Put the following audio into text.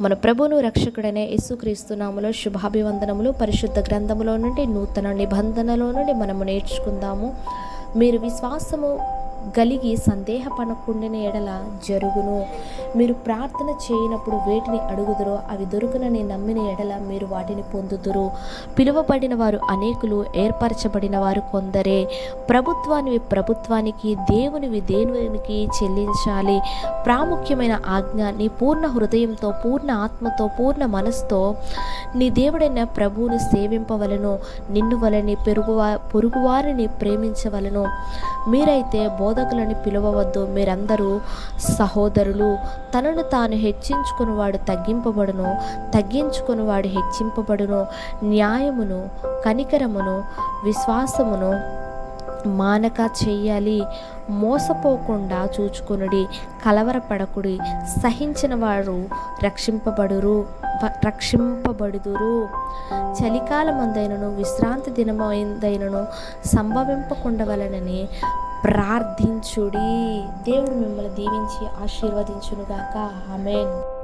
మన ప్రభువును రక్షకుడనే యేసుక్రీస్తు నామములో శుభాభివందనములు. పరిశుద్ధ గ్రంథములో నుండి నూతన నిబంధనలో నుండి మనము నేర్చుకుందాము. మీరు విశ్వాసము గలిగి సందేహపడకుండిన ఎడల జరుగును. మీరు ప్రార్థన చేయనప్పుడు వేటిని అడుగుదరో అవి దొరుకునని నమ్మిన ఎడల మీరు వాటిని పొందుదురు. పిలువబడిన వారు అనేకులు ఏర్పరచబడిన వారు కొందరే. ప్రభుత్వానివి ప్రభుత్వానికి దేవునివి దేవునికి చెల్లించాలి. ప్రాముఖ్యమైన ఆజ్ఞ నీ పూర్ణ హృదయంతో పూర్ణ ఆత్మతో పూర్ణ మనస్తో నీ దేవుడైన ప్రభువుని సేవింపవలను నిన్ను వలని పెరుగువా పొరుగువారిని ప్రేమించవలను. మీరైతే బోధకులని పిలువవద్దు. మీరందరూ సహోదరులు. తనను తాను హెచ్చించుకునివాడు తగ్గింపబడును. తగ్గించుకునివాడు హెచ్చింపబడును. న్యాయమును కనికరమును విశ్వాసమును మానక చెయ్యాలి మోసపోకుండా చూచుకునుడి. కలవరపడకుడి. సహించిన వారు రక్షింపబడురు. రక్షింపబడుదురు. చలికాలమందైనను విశ్రాంతి దినమైందైనను సంభవింపకుండవలనని ప్రార్థించుడి. దేవుడు మిమ్మల్ని దీవించి ఆశీర్వదించునుగాక. ఆమెన్.